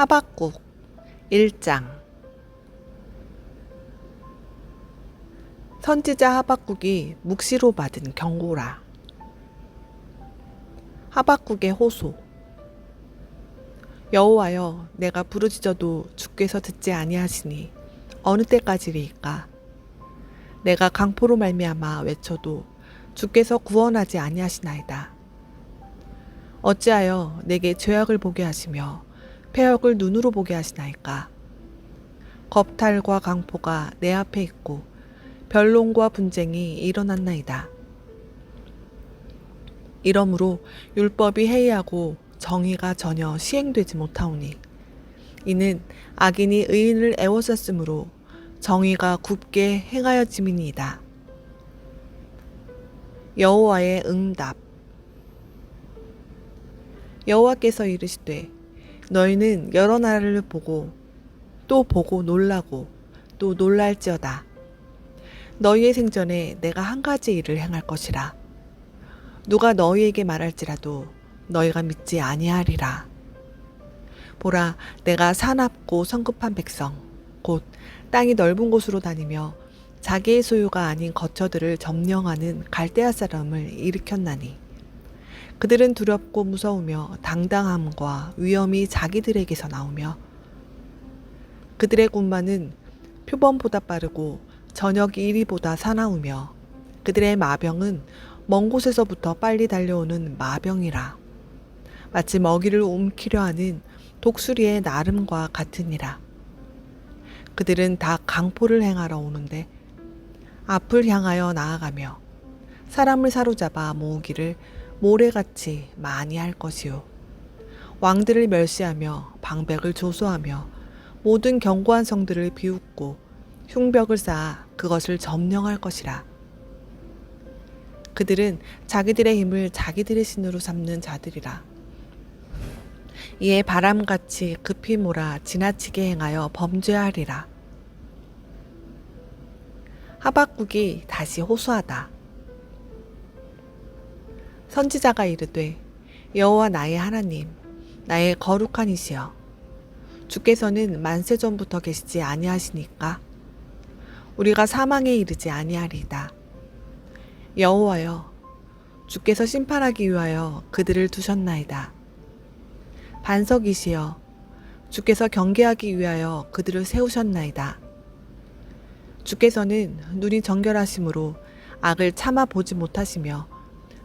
하박국 1장. 선지자 하박국이 묵시로 받은 경고라. 하박국의 호소. 여호와여 내가 부르짖어도 주께서 듣지 아니하시니 어느 때까지리이까? 내가 강포로 말미암아 외쳐도 주께서 구원하지 아니하시나이다. 어찌하여 내게 죄악을 보게 하시며 폐역을 눈으로 보게 하시나이까? 겁탈과 강포가 내 앞에 있고 변론과 분쟁이 일어났나이다. 이러므로 율법이 해이하고 정의가 전혀 시행되지 못하오니 이는 악인이 의인을 애워쌌으므로 정의가 굽게 행하여짐이니이다. 여호와의 응답. 여호와께서 이르시되 너희는 여러 나라를 보고 또 보고 놀라고 또 놀랄지어다. 너희의 생전에 내가 한 가지 일을 행할 것이라. 누가 너희에게 말할지라도 너희가 믿지 아니하리라. 보라, 내가 사납고 성급한 백성, 곧 땅이 넓은 곳으로 다니며 자기의 소유가 아닌 거처들을 점령하는 갈대아 사람을 일으켰나니 그들은 두렵고 무서우며 당당함과 위엄이 자기들에게서 나오며 그들의 군마는 표범보다 빠르고 저녁 이리보다 사나우며 그들의 마병은 먼 곳에서부터 빨리 달려오는 마병이라. 마치 먹이를 움키려 하는 독수리의 나름과 같으니라. 그들은 다 강포를 행하러 오는데 앞을 향하여 나아가며 사람을 사로잡아 모으기를 모래같이 많이 할 것이요 왕들을 멸시하며 방백을 조소하며 모든 견고한 성들을 비웃고 흉벽을 쌓아 그것을 점령할 것이라. 그들은 자기들의 힘을 자기들의 신으로 삼는 자들이라. 이에 바람같이 급히 몰아 지나치게 행하여 범죄하리라. 하박국이 다시 호소하다. 선지자가 이르되 여호와 나의 하나님 나의 거룩한 이시여 주께서는 만세 전부터 계시지 아니하시니까 우리가 사망에 이르지 아니하리이다. 여호와여 주께서 심판하기 위하여 그들을 두셨나이다. 반석이시여 주께서 경계하기 위하여 그들을 세우셨나이다. 주께서는 눈이 정결하심으로 악을 참아 보지 못하시며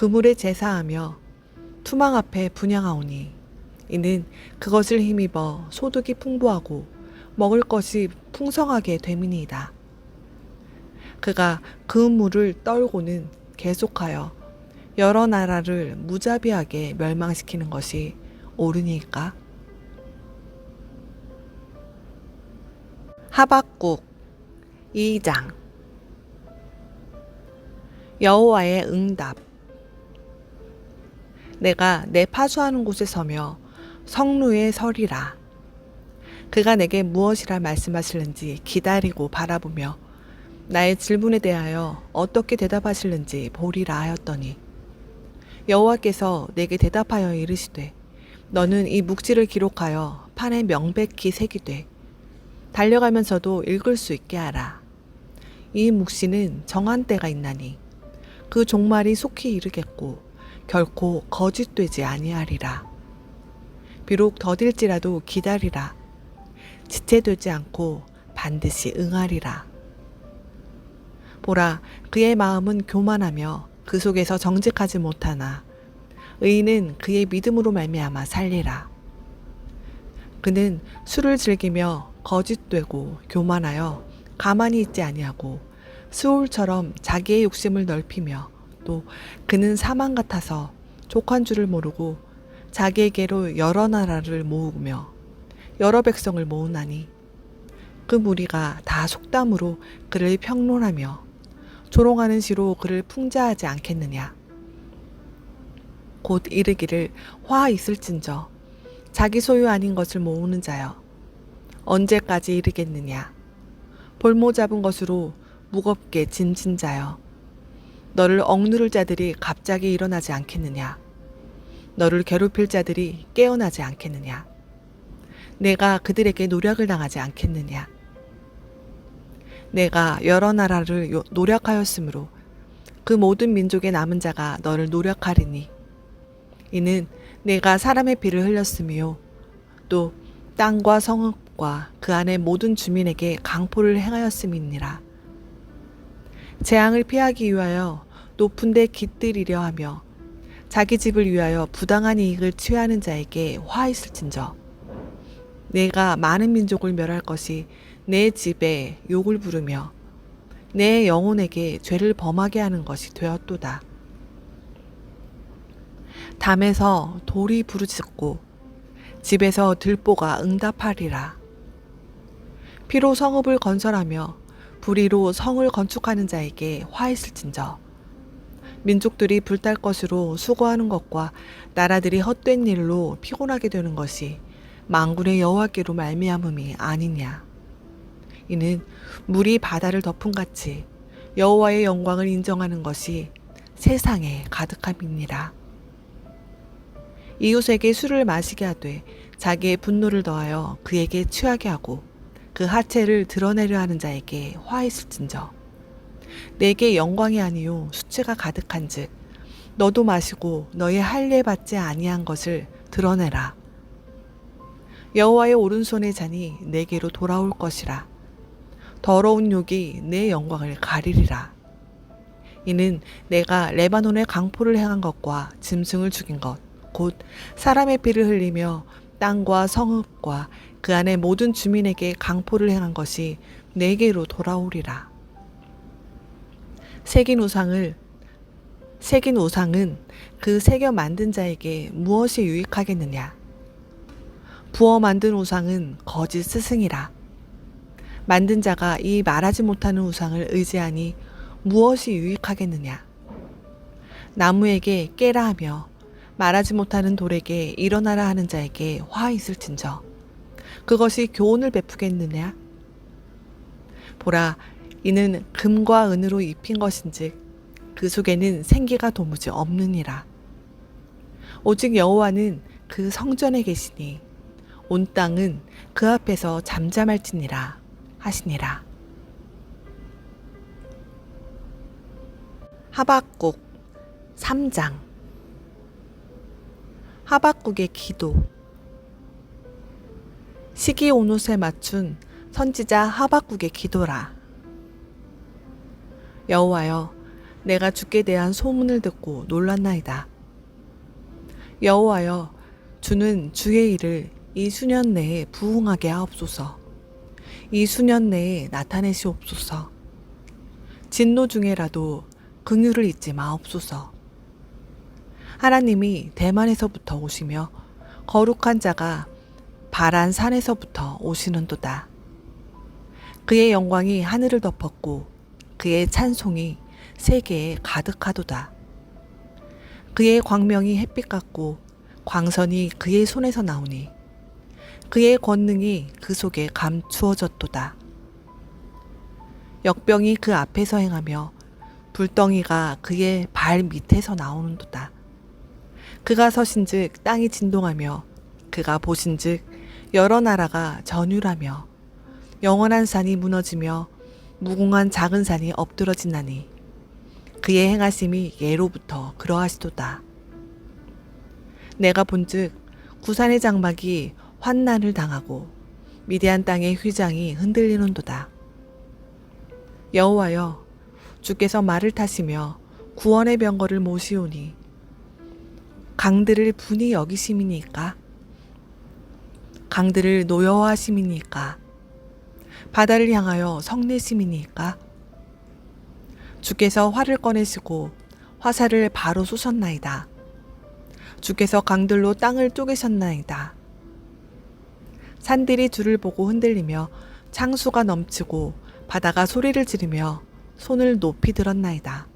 그물에 제사하며 투망 앞에 분양하오니 이는 그것을 힘입어 소득이 풍부하고 먹을 것이 풍성하게 됨이니이다. 그가 그 물을 떨고는 계속하여 여러 나라를 무자비하게 멸망시키는 것이 옳으니까? 하박국 2장 여호와의 응답 내가 내 파수하는 곳에 서며 성루에 서리라 그가 내게 무엇이라 말씀하실는지 기다리고 바라보며 나의 질문에 대하여 어떻게 대답하실는지 보리라 하였더니 여호와께서 내게 대답하여 이르시되 너는 이 묵지를 기록하여 판에 명백히 새기되 달려가면서도 읽을 수 있게 하라. 이 묵시는 정한 때가 있나니 그 종말이 속히 이르겠고 결코 거짓되지 아니하리라. 비록 더딜지라도 기다리라. 지체되지 않고 반드시 응하리라. 보라, 그의 마음은 교만하며 그 속에서 정직하지 못하나 의인은 그의 믿음으로 말미암아 살리라. 그는 술을 즐기며 거짓되고 교만하여 가만히 있지 아니하고 수울처럼 자기의 욕심을 넓히며 또 그는 사망 같아서 족한 줄을 모르고 자기에게로 여러 나라를 모으며 여러 백성을 모으나니 그 무리가 다 속담으로 그를 평론하며 조롱하는 시로 그를 풍자하지 않겠느냐. 곧 이르기를 화 있을진저 자기 소유 아닌 것을 모으는 자여 언제까지 이르겠느냐. 볼모 잡은 것으로 무겁게 짐진 자여 너를 억누를 자들이 갑자기 일어나지 않겠느냐? 너를 괴롭힐 자들이 깨어나지 않겠느냐? 내가 그들에게 노력을 당하지 않겠느냐? 내가 여러 나라를 요- 노력하였으므로 그 모든 민족의 남은 자가 너를 노력하리니 이는 내가 사람의 피를 흘렸으며 또 땅과 성읍과 그 안의 모든 주민에게 강포를 행하였음이니라. 재앙을 피하기 위하여 높은 데 깃들이려 하며 자기 집을 위하여 부당한 이익을 취하는 자에게 화 있을진저. 내가 많은 민족을 멸할 것이 내 집에 욕을 부르며 내 영혼에게 죄를 범하게 하는 것이 되었도다. 담에서 돌이 부르짖고 집에서 들보가 응답하리라. 피로 성읍을 건설하며 불의로 성을 건축하는 자에게 화 있을진저. 민족들이 불탈 것으로 수고하는 것과 나라들이 헛된 일로 피곤하게 되는 것이 망군의 여호와께로 말미암음이 아니냐. 이는 물이 바다를 덮은 같이 여호와의 영광을 인정하는 것이 세상에 가득함이니라. 이웃에게 술을 마시게 하되 자기의 분노를 더하여 그에게 취하게 하고 그 하체를 드러내려 하는 자에게 화 있을진저. 내게 영광이 아니요 수치가 가득한즉 너도 마시고 너의 할례 받지 아니한 것을 드러내라. 여호와의 오른손의 잔이 내게로 돌아올 것이라. 더러운 욕이 내 영광을 가리리라. 이는 내가 레바논의 강포를 행한 것과 짐승을 죽인 것 곧 사람의 피를 흘리며 땅과 성읍과 그 안의 모든 주민에게 강포를 행한 것이 내게로 돌아오리라. 새긴 우상을 새긴 우상은 그 새겨 만든 자에게 무엇이 유익하겠느냐? 부어 만든 우상은 거짓 스승이라. 만든 자가 이 말하지 못하는 우상을 의지하니 무엇이 유익하겠느냐? 나무에게 깨라 하며 말하지 못하는 돌에게 일어나라 하는 자에게 화 있을진저 그것이 교훈을 베푸겠느냐? 보라 이는 금과 은으로 입힌 것인즉 그 속에는 생기가 도무지 없느니라. 오직 여호와는 그 성전에 계시니 온 땅은 그 앞에서 잠잠할지니라 하시니라. 하박국 3장. 하박국의 기도 시기 온옷에 맞춘 선지자 하박국의 기도라. 여호와여 내가 주께 대한 소문을 듣고 놀랐나이다. 여호와여 주는 주의 일을 이 수년 내에 부응하게 하옵소서. 이 수년 내에 나타내시옵소서. 진노 중에라도 긍휼을 잊지 마옵소서. 하나님이 대만에서부터 오시며 거룩한 자가 바란 산에서부터 오시는도다. 그의 영광이 하늘을 덮었고 그의 찬송이 세계에 가득하도다. 그의 광명이 햇빛 같고 광선이 그의 손에서 나오니 그의 권능이 그 속에 감추어졌도다. 역병이 그 앞에서 행하며 불덩이가 그의 발 밑에서 나오는도다. 그가 서신즉 땅이 진동하며 그가 보신즉 여러 나라가 전율하며 영원한 산이 무너지며 무궁한 작은 산이 엎드러지나니 그의 행하심이 예로부터 그러하시도다. 내가 본즉 구산의 장막이 환난을 당하고 미디안 땅의 휘장이 흔들리는도다. 여호와여 주께서 말을 타시며 구원의 병거를 모시오니 강들을 분이 여기심이니까 강들을 노여워하심이니까 바다를 향하여 성내심이니까 주께서 활을 꺼내시고 화살을 바로 쏘셨나이다. 주께서 강들로 땅을 쪼개셨나이다. 산들이 줄을 보고 흔들리며 창수가 넘치고 바다가 소리를 지르며 손을 높이 들었나이다.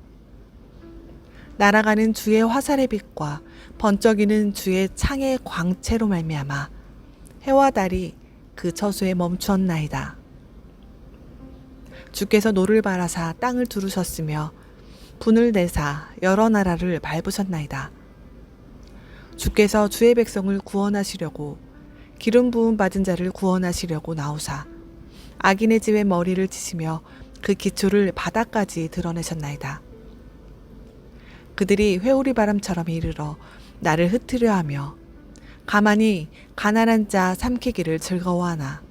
날아가는 주의 화살의 빛과 번쩍이는 주의 창의 광채로 말미암아 해와 달이 그 처소에 멈추었나이다. 주께서 노를 바라사 땅을 두르셨으며 분을 내사 여러 나라를 밟으셨나이다. 주께서 주의 백성을 구원하시려고 기름 부음 받은 자를 구원하시려고 나오사 악인의 집에 머리를 치시며 그 기초를 바닥까지 드러내셨나이다. 그들이 회오리 바람처럼 이르러 나를 흩으려 하며 가만히 가난한 자 삼키기를 즐거워하나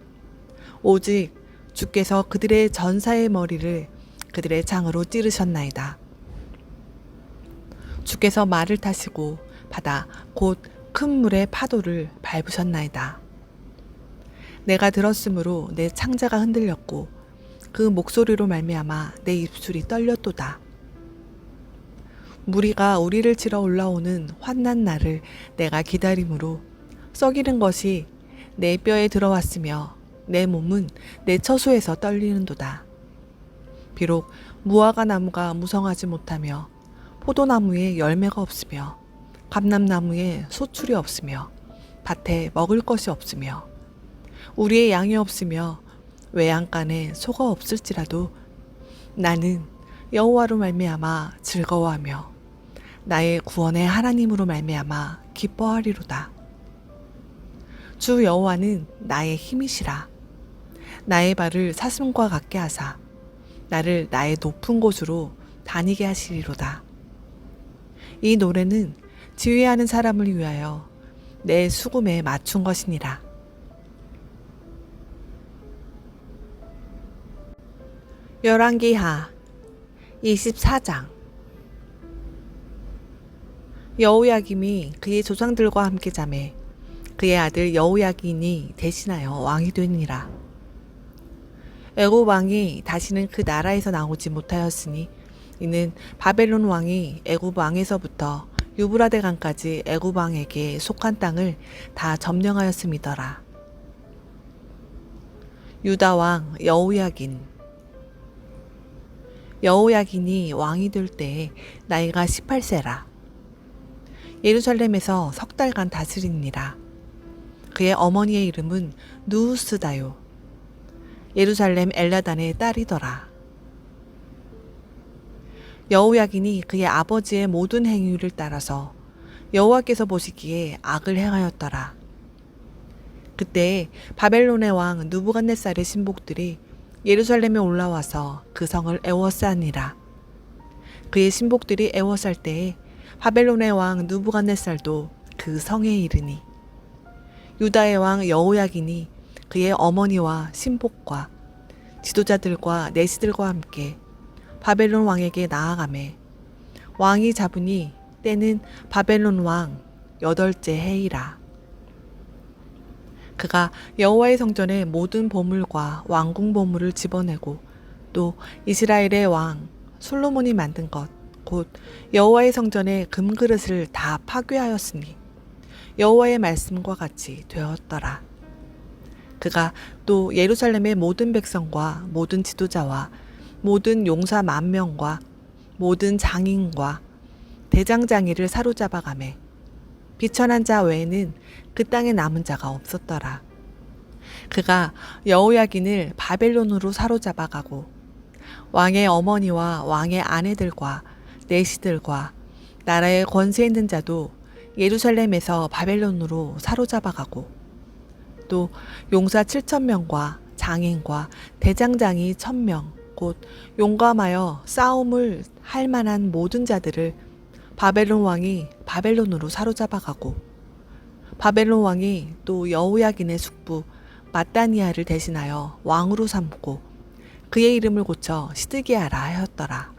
오직 주께서 그들의 전사의 머리를 그들의 장으로 찌르셨나이다. 주께서 말을 타시고 바다 곧 큰 물의 파도를 밟으셨나이다. 내가 들었으므로 내 창자가 흔들렸고 그 목소리로 말미암아 내 입술이 떨렸도다. 무리가 우리를 치러 올라오는 환난 날을 내가 기다림으로 썩이는 것이 내 뼈에 들어왔으며 내 몸은 내 처소에서 떨리는도다. 비록 무화과 나무가 무성하지 못하며 포도나무에 열매가 없으며 감람나무에 소출이 없으며 밭에 먹을 것이 없으며 우리의 양이 없으며 외양간에 소가 없을지라도 나는 여호와로 말미암아 즐거워하며 나의 구원의 하나님으로 말미암아 기뻐하리로다. 주 여호와는 나의 힘이시라. 나의 발을 사슴과 같게 하사 나를 나의 높은 곳으로 다니게 하시리로다. 이 노래는 지휘하는 사람을 위하여 내 수금에 맞춘 것이니라. 열왕기하 24장 여호야김이 그의 조상들과 함께 잠에 그의 아들 여호야긴이 대신하여 왕이 되니라. 애굽 왕이 다시는 그 나라에서 나오지 못하였으니 이는 바벨론 왕이 애굽 왕에서부터 유브라데 강까지 애굽 왕에게 속한 땅을 다 점령하였음이더라. 유다 왕 여호야긴 여호야긴이 왕이 될 때에 나이가 18세라. 예루살렘에서 석 달간 다스리니라. 그의 어머니의 이름은 누우스다요. 예루살렘 엘라단의 딸이더라. 여호야긴이 그의 아버지의 모든 행위를 따라서 여호와께서 보시기에 악을 행하였더라. 그때 바벨론의 왕 누부갓네살의 신복들이 예루살렘에 올라와서 그 성을 애워싸니라. 그의 신복들이 애워쌀 때에 바벨론의 왕 누부갓네살도 그 성에 이르니 유다의 왕 여호야긴이 그의 어머니와 신복과 지도자들과 내시들과 함께 바벨론 왕에게 나아가매 왕이 잡으니 때는 바벨론 왕 여덟째 해이라. 그가 여호와의 성전의 모든 보물과 왕궁 보물을 집어내고 또 이스라엘의 왕 솔로몬이 만든 것 곧 여호와의 성전의 금그릇을 다 파괴하였으니 여호와의 말씀과 같이 되었더라. 그가 또 예루살렘의 모든 백성과 모든 지도자와 모든 용사 만 명과 모든 장인과 대장장이를 사로잡아 가매 비천한 자 외에는 그 땅에 남은 자가 없었더라. 그가 여호야긴을 바벨론으로 사로잡아 가고 왕의 어머니와 왕의 아내들과 내시들과 나라의 권세 있는 자도 예루살렘에서 바벨론으로 사로잡아가고 또 용사 7천 명과 장인과 대장장이 1,000명 곧 용감하여 싸움을 할 만한 모든 자들을 바벨론 왕이 바벨론으로 사로잡아가고 바벨론 왕이 또 여호야긴의 숙부 마따니아를 대신하여 왕으로 삼고 그의 이름을 고쳐 시드기야라 하였더라.